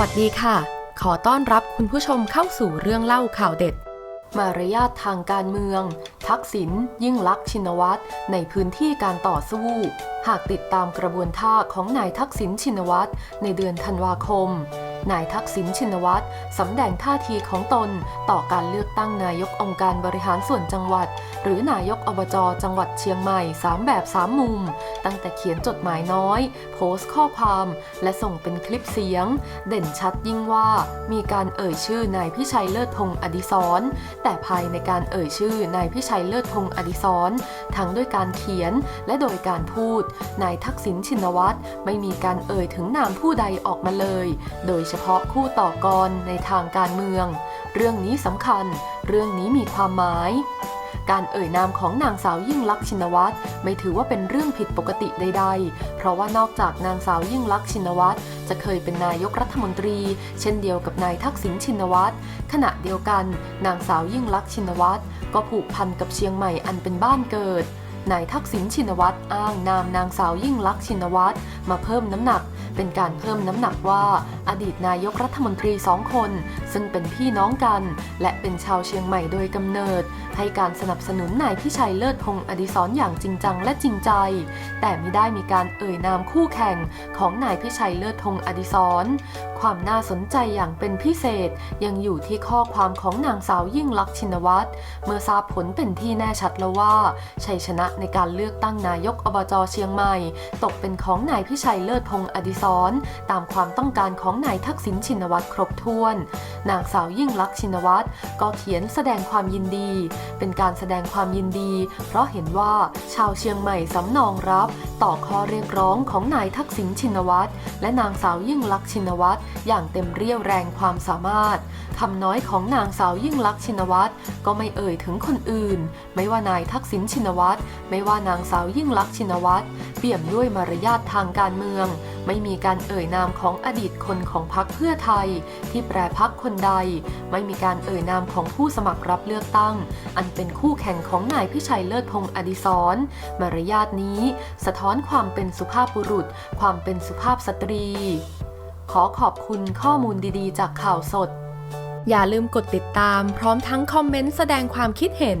วัสดีค่ะ ขอต้อนรับคุณผู้ชมเข้าสู่เรื่องเล่าข่าวเด็ด มารยาททางการเมือง ทักษิณยิ่งลักษณ์ชินวัตรในพื้นที่การต่อสู้ หากติดตามกระบวนท่าของนายทักษิณชินวัตรในเดือนธันวาคม นายทักษิณชินวัตรสำแดงท่าทีของตน ต่อการเลือกตั้งนายกองค์การบริหารส่วนจังหวัด หรือนายกอบจจังหวัดเชียงใหม่ 3 แบบ 3 มุม ตั้งแต่เขียนจดหมายน้อย โพสต์ข้อความ และส่งเป็นคลิปเสียง เด่นชัดยิ่งว่ามีการเอ่ยชื่อนายพิชัยเลิศพงษ์อดิศรแต่ภายในการเอ่ยชื่อนายพิชัยเลิศพงษ์อดิศรทั้งด้วยการเขียนและโดยการพูด นายทักษิณชินวัตรไม่มีการเอ่ยถึงนามผู้ใดออกมาเลย โดยเฉพาะคู่ต่อกรในทางการเมือง เรื่องนี้สำคัญ เรื่องนี้มีความหมาย การเอ่ยนามของนางสาวยิ่งลักษณ์ชินวัตรไม่ถือว่าเป็นเรื่องผิดปกติใด ๆ เพราะว่านอกจากนางสาวยิ่งลักษณ์ชินวัตรจะเคยเป็นนายกรัฐมนตรี เช่นเดียวกับนายทักษิณชินวัตรขณะเดียวกัน นางสาวยิ่งลักษณ์ชินวัตรก็ผูกพันกับเชียงใหม่อันเป็นบ้านเกิด นายทักษิณชินวัตรอ้างนามนางสาวยิ่งลักษณ์ชินวัตรมาเพิ่มน้ำหนัก เป็นการเพิ่มน้ำหนักว่า อดีตนายกรัฐมนตรีสองคน ซึ่งเป็นพี่น้องกัน และเป็นชาวเชียงใหม่โดยกำเนิด ให้การสนับสนุนนายพิชัยเลิศพงษ์อดิศรอย่างจริงจังและจริงใจ แต่ไม่ได้มีการเอ่ยนามคู่แข่งของนายพิชัยเลิศพงษ์อดิศรความน่าสนใจอย่างเป็นพิเศษ ยังอยู่ที่ข้อความของนางสาวยิ่งลักษณ์ชินวัตรเมื่อทราบผลเป็นที่แน่ชัดแล้วว่าชัยชนะในการเลือกตั้งนายกอบจเชียงใหม่ ตกเป็นของนายพิชัยเลิศพงษ์อดิศรตามความต้องการของนายทักษิณชินวัตรครบถ้วน นางสาวยิ่งลักษณ์ชินวัตรก็เขียนแสดงความยินดี เป็นการแสดงความยินดี เพราะเห็นว่าชาวเชียงใหม่สำนองรับ ต่อข้อเรียกร้องของนายทักษิณชินวัตรและนางสาวยิ่งลักษณ์ชินวัตรอย่างเต็มเรี่ยวแรงความสามารถคำน้อยของนางสาวยิ่งลักษณ์ชินวัตรก็ไม่เอ่ยถึงคนอื่น ไม่ว่านายทักษิณชินวัตรไม่ว่านางสาวยิ่งลักษณ์ชินวัตรเปี่ยมด้วยมารยาททางการเมือง ไม่มีการเอ่ยนามของอดีตคนของพรรคเพื่อไทย ที่แปรพักคนใด ไม่มีการเอ่ยนามของผู้สมัครรับเลือกตั้ง อันเป็นคู่แข่งของนายพิชัยเลิศพงษ์อดิศรมารยาทนี้ สะท้อนความเป็นสุภาพบุรุษ ความเป็นสุภาพสตรี ขอขอบคุณข้อมูลดีๆ จากข่าวสด อย่าลืมกดติดตาม พร้อมทั้งคอมเมนต์แสดงความคิดเห็น